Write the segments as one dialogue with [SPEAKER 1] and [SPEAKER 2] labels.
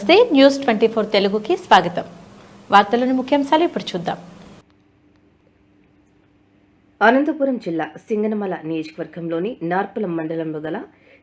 [SPEAKER 1] నమస్తే news twenty four తెలుగుకి స్వాగతం. వార్తలను ముఖ్యాంశాలు ఇప్పుడు చూద్దాం.
[SPEAKER 2] అనంతపురం జిల్లా సింగనమల నియోజకవర్గంలోని నార్పలం మండలంలో గల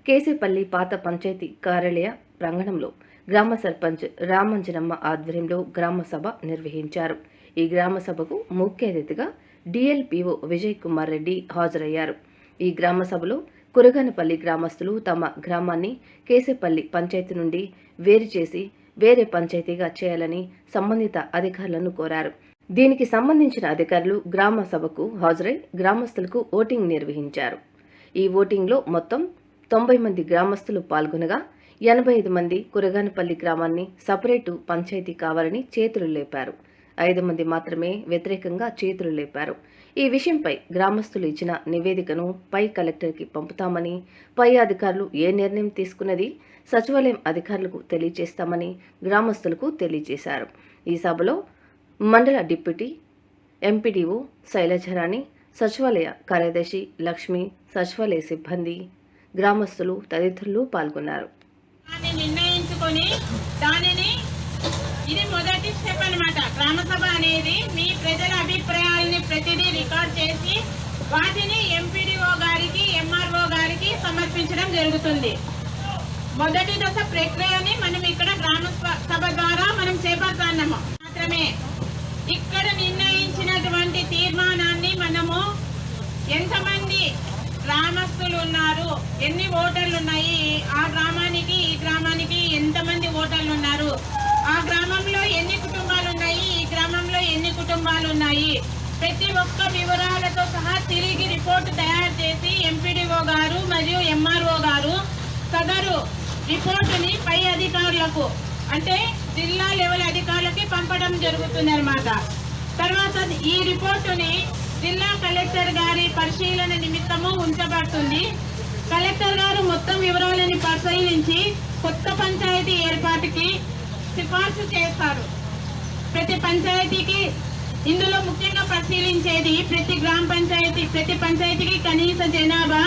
[SPEAKER 2] కేసేపల్లి పాత పంచాయతీ కార్యాలయ ప్రాంగణంలో గ్రామ సర్పంచ్ రామంజనమ్మ ఆధ్వర్యంలో గ్రామ సభ నిర్వహించారు. ఈ గ్రామ సభకు ముఖ్య అతిథిగా డిఎల్పిఓ విజయ్ కుమార్ రెడ్డి హాజరయ్యారు. ఈ గ్రామ సభలో కురగానపల్లి గ్రామస్తులు తమ గ్రామాన్ని కేసేపల్లి పంచాయతీ నుండి వేరు చేసి వేరే పంచాయతీగా చేయాలని సంబంధిత అధికారులను కోరారు. దీనికి సంబంధించిన అధికారులు గ్రామ సభకు హాజరై గ్రామస్తులకు ఓటింగ్ నిర్వహించారు. ఈ ఓటింగ్లో మొత్తం తొంభై మంది గ్రామస్తులు పాల్గొనగా ఎనభై ఐదు మంది కురగానపల్లి గ్రామాన్ని సపరేటు పంచాయతీ కావాలని చేతులు లేపారు. ఐదు మంది మాత్రమే వ్యతిరేకంగా చేతులు లేపారు. ఈ విషయంపై గ్రామస్తులు ఇచ్చిన నివేదికను పై కలెక్టర్కి పంపుతామని పై అధికారులు ఏ నిర్ణయం తీసుకున్నది సచివాలయం అధికారులకు తెలియజేస్తామని గ్రామస్తులకు తెలియజేశారు. ఈ సభలో మండల డిప్యూటీ ఎంపీడీఓ శైలజరాణి సచివాలయ కార్యదర్శి లక్ష్మి సచివాలయ సిబ్బంది గ్రామస్తులు తదితరులు పాల్గొన్నారు.
[SPEAKER 3] నిర్ణయించుకొని దానిని ఇది మొదటి స్టెప్ అనమాట గ్రామ సభ అనేది ప్రతిదీ రికార్డ్ చేసి వాటిని ఎంపీడీఓ గారికి ఎంఆర్ఓ గారికి సమర్పించడం జరుగుతుంది. మొదటి దశ ప్రక్రియని మనం ఇక్కడ గ్రామ సభ- సభ ద్వారా మనం చేపడుతున్నాము. మాత్రమే ఇక్కడ నిర్ణయించినటువంటి తీర్మానాన్ని మనము ఎంతమంది గ్రామస్తులు ఉన్నారు ఎన్ని ఓటర్లు ఉన్నాయి ఆ గ్రామానికి ఈ గ్రామానికి ఎంతమంది ఓటర్లు ఉన్నారు ఆ గ్రామంలో ఎన్ని కుటుంబాలు ఉన్నాయి ఈ గ్రామంలో ఎన్ని కుటుంబాలు ఉన్నాయి ప్రతి ఒక్క వివరాలతో సహా తిరిగి రిపోర్ట్ తయారు చేసి ఎంపీడీఓ గారు మరియు ఎంఆర్ఓ గారు సదరు రిపోర్టుని పై అధికారులకు అంటే జిల్లా లెవెల్ అధికారులకి పంపడం జరుగుతుంది అనమాట తర్వాత ఈ రిపోర్టుని జిల్లా కలెక్టర్ గారి పరిశీలన నిమిత్తము ఉంచబడుతుంది. కలెక్టర్ గారు మొత్తం వివరాలని పరిశీలించి కొత్త పంచాయతీ ఏర్పాటుకి సిఫార్సు చేస్తారు. ప్రతి పంచాయతీకి ఇందులో ముఖ్యంగా పరిశీలించేది ప్రతి గ్రామ పంచాయతీ ప్రతి పంచాయతీకి కనీస జనాభా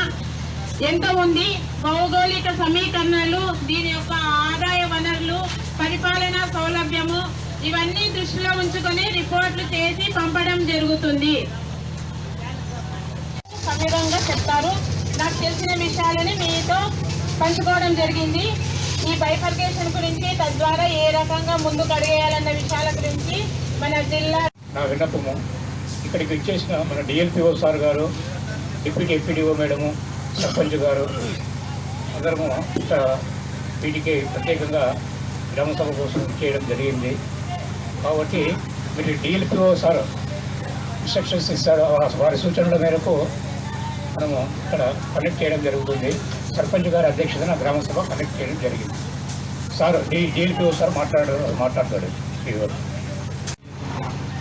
[SPEAKER 3] ఎంత ఉంది? భౌగోళిక సమీకరణలు దీని యొక్క ఆదాయ వనరులు పరిపాలనా సౌలభ్యము ఇవన్నీ దృష్టిలో ఉంచుకొని రిపోర్ట్లు చేసి పంపడం జరుగుతుంది. సవివరంగా చెప్తారు. నాకు తెలిసిన విషయాలని మీతో పంచుకోవడం జరిగింది. ఈ బైఫర్కేషన్ గురించి తద్వారా ఏ రకంగా ముందుకు అడిగేయాలన్న విషయాల గురించి మన జిల్లా
[SPEAKER 4] నా విన్నపము. ఇక్కడికి వచ్చేసిన మన డిఎల్పిఓ సార్ గారు డిప్యూటీ ఎంపీడీఓ మేడము సర్పంచ్ గారు అందరము ఇక్కడ వీటికి ప్రత్యేకంగా గ్రామసభ కోసం చేయడం జరిగింది. కాబట్టి మీరు డిఎల్పిఓ సార్ ఇన్స్ట్రక్షన్స్ ఇస్తారు. వారి సూచనల మేరకు మనము ఇక్కడ కనెక్ట్ చేయడం జరుగుతుంది. సర్పంచ్ గారి అధ్యక్షతన గ్రామసభ కనెక్ట్ చేయడం జరిగింది. సార్ డి డిఎల్పిఓ సార్ మాట్లాడు మాట్లాడతాడు. ఈ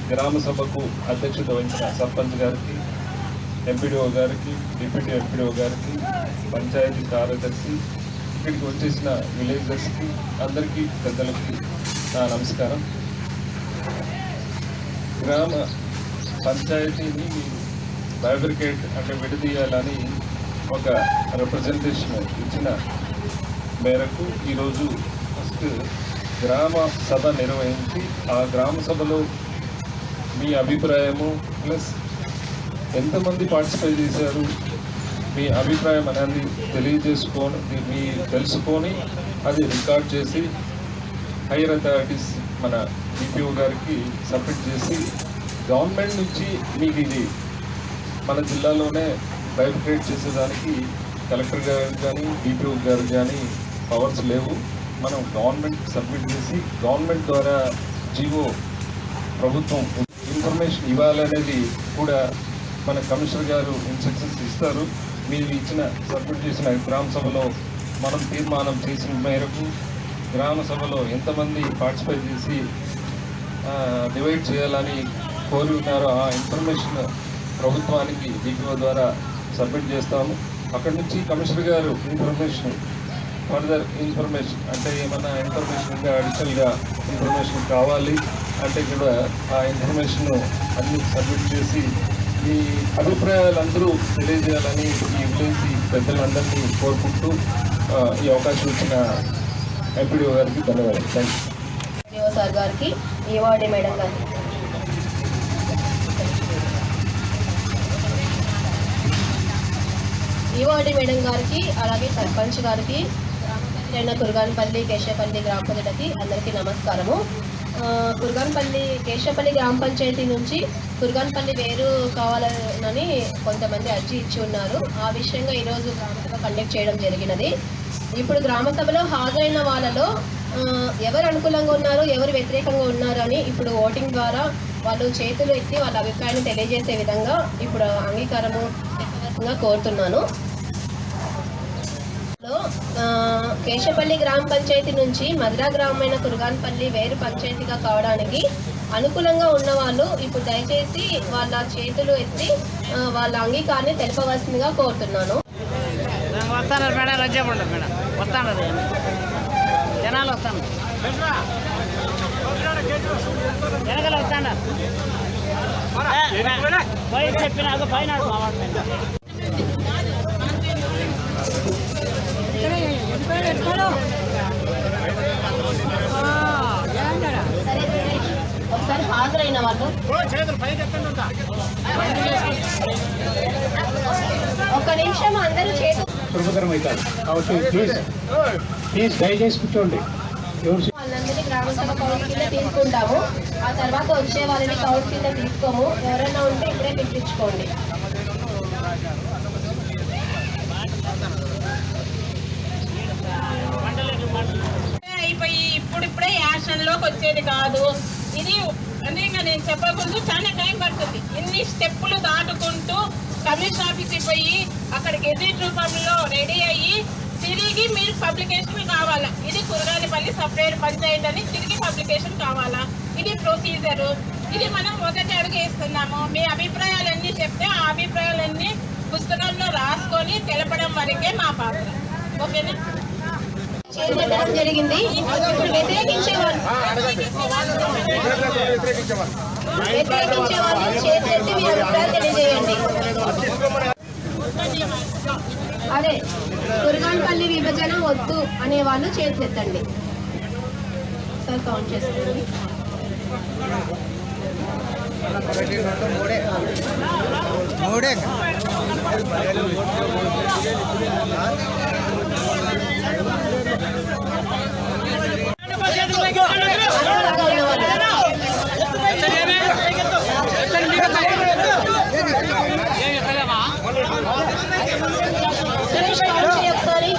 [SPEAKER 5] గ్రామ సభకు అధ్యక్షత వహించిన సర్పంచ్ గారికి ఎంపీడీఓ గారికి డిప్యూటీ ఎంపీడీఓ గారికి పంచాయతీ కార్యదర్శి ఇక్కడికి వచ్చేసిన విలేజర్స్కి అందరికీ పెద్దలకి నా నమస్కారం. గ్రామ పంచాయతీని బైబ్రికేట్ అంటే విడదీయాలని ఒక రిప్రజెంటేషన్ ఇచ్చిన మేరకు ఈరోజు ఫస్ట్ గ్రామ సభ నిర్వహించి ఆ గ్రామ సభలో మీ అభిప్రాయము ప్లస్ ఎంతమంది పార్టిసిపేట్ చేశారు మీ అభిప్రాయం అనేది తెలియజేసుకొని మీ తెలుసుకొని అది రికార్డ్ చేసి హైయర్ అథారిటీస్ మన డిపిఓ గారికి సబ్మిట్ చేసి గవర్నమెంట్ నుంచి మీకు ఇది మన జిల్లాలోనే బయోక్రేట్ చేసేదానికి కలెక్టర్ గారు కానీ డిపిఓ గారు కానీ పవర్స్ లేవు. మనం గవర్నమెంట్ సబ్మిట్ చేసి గవర్నమెంట్ ద్వారా జీవో ప్రభుత్వం ఇన్ఫర్మేషన్ ఇవ్వాలనేది కూడా మన కమిషనర్ గారు ఇన్స్ట్రక్షన్స్ ఇస్తారు. మీరు ఇచ్చిన సబ్మిట్ చేసిన గ్రామ సభలో మనం తీర్మానం చేసిన మేరకు గ్రామ సభలో ఎంతమంది పార్టిసిపేట్ చేసి డివైడ్ చేయాలని కోరి ఉన్నారో ఆ ఇన్ఫర్మేషన్ ప్రభుత్వానికి డిపిఓ ద్వారా సబ్మిట్ చేస్తాము. అక్కడి నుంచి కమిషనర్ గారు ఇన్ఫర్మేషన్ ఫర్దర్ ఇన్ఫర్మేషన్ అంటే ఏమన్నా ఇన్ఫర్మేషన్ ఇంకా అడిషనల్గా ఇన్ఫర్మేషన్ కావాలి. అంటే కూడా ఆ ఇన్ఫర్మేషన్ అన్ని సబ్మిట్ చేసి మీ అభిప్రాయాలు అందరూ తెలియజేయాలని ఈ విలేజ్ పెద్దలందరినీ కోరుకుంటూ ఈ అవకాశం ఇచ్చిన ఎంపీడీఓ గారికి ధన్యవాదాలు. థ్యాంక్ యూ
[SPEAKER 6] సార్ గారికి ఈవాడి మేడం గారికి. ఈవాడి మేడం గారికి అలాగే సర్పంచ్ గారికి రెండు కుర్గాన్పల్లి కేశపల్లి గ్రామ పంచాయతీ అందరికీ నమస్కారము. కుర్గాన్పల్లి కేశవపల్లి గ్రామ పంచాయతీ నుంచి కుర్గాన్పల్లి వేరు కావాలని కొంతమంది అర్జీ ఇచ్చి ఉన్నారు. ఆ విషయంగా ఈరోజు గ్రామసభ కండక్ట్ చేయడం జరిగినది. ఇప్పుడు గ్రామసభలో హాజరైన వాళ్ళలో ఎవరు అనుకూలంగా ఉన్నారు ఎవరు వ్యతిరేకంగా ఉన్నారు అని ఇప్పుడు ఓటింగ్ ద్వారా వాళ్ళు చేతులు ఎత్తి వాళ్ళ అభిప్రాయాన్ని తెలియజేసే విధంగా ఇప్పుడు అంగీకారము కోరుతున్నాను. లో, కేశపల్లి గ్రామ పంచాయతీ నుంచి మధురా గ్రామమైన కురుగాన్పల్లి వేరు పంచాయతీగా కావడానికి అనుకూలంగా ఉన్నవాళ్ళు ఇప్పుడు దయచేసి వాళ్ళ చేతులు ఎత్తి వాళ్ళ అంగీకారాన్ని తెలపవలసిందిగా కోరుతున్నాను.
[SPEAKER 7] వస్తాను మేడం మేడం. వస్తాను జనాలు వస్తాను. వస్తాను చెప్పిన పైన మా వాడి మీద.
[SPEAKER 6] ఒకసారి హాజరైన వాళ్ళు ఒక నిమిషం అందరూ చేతు
[SPEAKER 4] సులభతరం అవుతారు కాబట్టి ప్లీజ్ ప్లీజ్ దయచేసి కూర్చోండి
[SPEAKER 6] వాళ్ళందరినీ గ్రామ సభ కౌంట్ కింద తీసుకుంటాము ఆ తర్వాత వచ్చే వాళ్ళని కౌంట్ కింద తీసుకోము ఎవరైనా ఉంటే ఇప్పుడే పిలిపించుకోండి
[SPEAKER 3] అయిపోయి ఇప్పుడిప్పుడే యాక్షన్లోకి వచ్చేది కాదు. ఇది అంటే ఇంకా నేను చెప్పకూడదు. చాలా టైం పడుతుంది. ఇన్ని స్టెప్పులు దాటుకుంటూ కమిషన్ ఆఫీస్కి పోయి అక్కడ గెజిట్ రూపంలో రెడీ అయ్యి తిరిగి మీరు పబ్లికేషన్ కావాలా? ఇది కురగాలిపల్లి సపరేట్ పంచాయత్ అని తిరిగి పబ్లికేషన్ కావాలా? ఇది ప్రొసీజరు. ఇది మనం మొదటి అడుగు వేస్తున్నాము. మీ అభిప్రాయాలన్నీ చెప్తే ఆ అభిప్రాయాలన్నీ పుస్తకంలో రాసుకొని తెలపడం వరకే మా పాత్ర. ఓకేనా?
[SPEAKER 6] చేర్చడం జరిగింది. ఇప్పుడు వ్యతిరేకించే వాళ్ళు వ్యతిరేకించే వాళ్ళు చేతులెత్తి మీ అభిప్రాయాలు తెలియజేయండి. అదే కురగాన్పల్లి విభజన వద్దు అనే వాళ్ళు చేతులెత్తండి సార్ కౌంట్ చేసుకోండి వాళ్ళు సురేష్ కౌంట్ చేయి ఒకసారి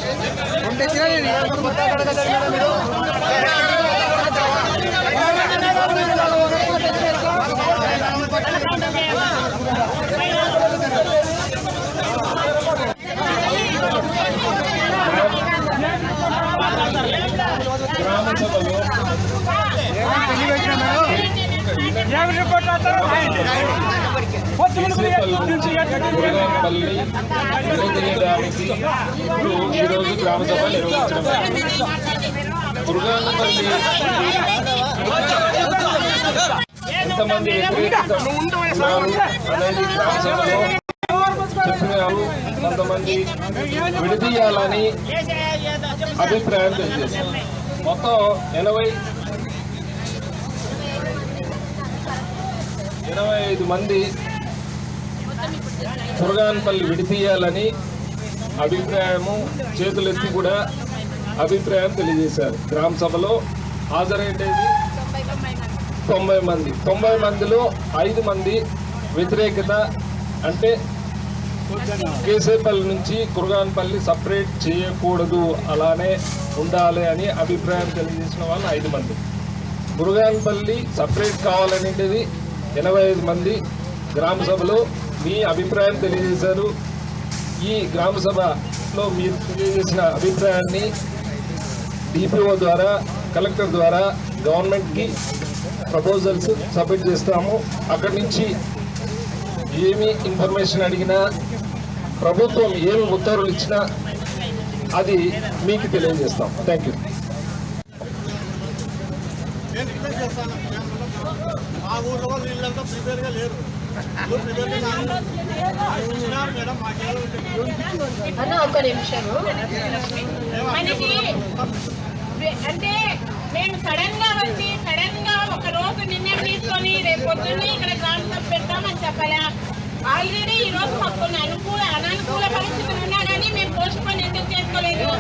[SPEAKER 5] గ్రామ సభలో కేసీపల్లి నుంచి గురగాంపల్లి విడదీయడానికి ఇప్పుడు ఈరోజు గ్రామ సభ నిర్వహించడం ఎంతమంది ఉన్నారు అనేది గ్రామ సభలో చెప్పినారు కొంతమంది విడదీయాలని అభిప్రాయం తెలియజేశారు. మొత్తం ఎనభై ఇరవై ఐదు మంది కురగాన్పల్లి విడితీయాలని అభిప్రాయము చేతులెత్తి కూడా అభిప్రాయం తెలియజేశారు. గ్రామ సభలో హాజరైనది తొంభై మంది. తొంభై మందిలో ఐదు మంది వ్యతిరేకత అంటే కేసేపల్లి నుంచి కురగాన్పల్లి సపరేట్ చేయకూడదు అలానే ఉండాలి అని అభిప్రాయం తెలియజేసిన వాళ్ళు ఐదు మంది. మురుగాన్పల్లి సపరేట్ కావాలనేది ఎనభై ఐదు మంది గ్రామ సభలో మీ అభిప్రాయం తెలియజేశారు. ఈ గ్రామ సభలో మీరు తెలియజేసిన అభిప్రాయాన్ని డిపిఓ ద్వారా కలెక్టర్ ద్వారా గవర్నమెంట్కి ప్రపోజల్స్ సబ్మిట్ చేస్తాము. అక్కడి నుంచి ఏమి ఇన్ఫర్మేషన్ అడిగినా ప్రభుత్వం ఏమి ఉత్తర్వులు ఇచ్చినా అది మీకు తెలియజేస్తాం. థ్యాంక్ యూ
[SPEAKER 8] ఆ ఊర్లో వాళ్ళు వీళ్ళంతా ప్రిపేర్గా లేరు.
[SPEAKER 6] అన్న ఒక నిమిషము.
[SPEAKER 3] మనకి అంటే మేము సడన్గా వచ్చి సడన్గా ఒక రోజు నిర్ణయం తీసుకొని రేపు పొద్దున్నే ఇక్కడ గ్రామ సభ పెడతామని చెప్పలే? ఆల్రెడీ ఈ రోజు మాకు కొన్ని అనుకూల అననుకూల పరిస్థితులు ఉన్నా కానీ మేము పోస్ట్ పోన్ ఎందుకు చేసుకోలేదు?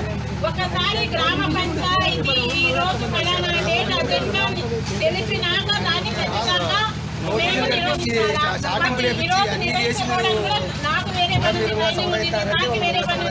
[SPEAKER 3] ఒకసారి గ్రామ పంచాయతీ ఈ రోజు ఫలానా డేట్ అజెండా తెలిపినాక దాన్ని ఖచ్చితంగా నాకు వేరే పని నాకు వేరే పని.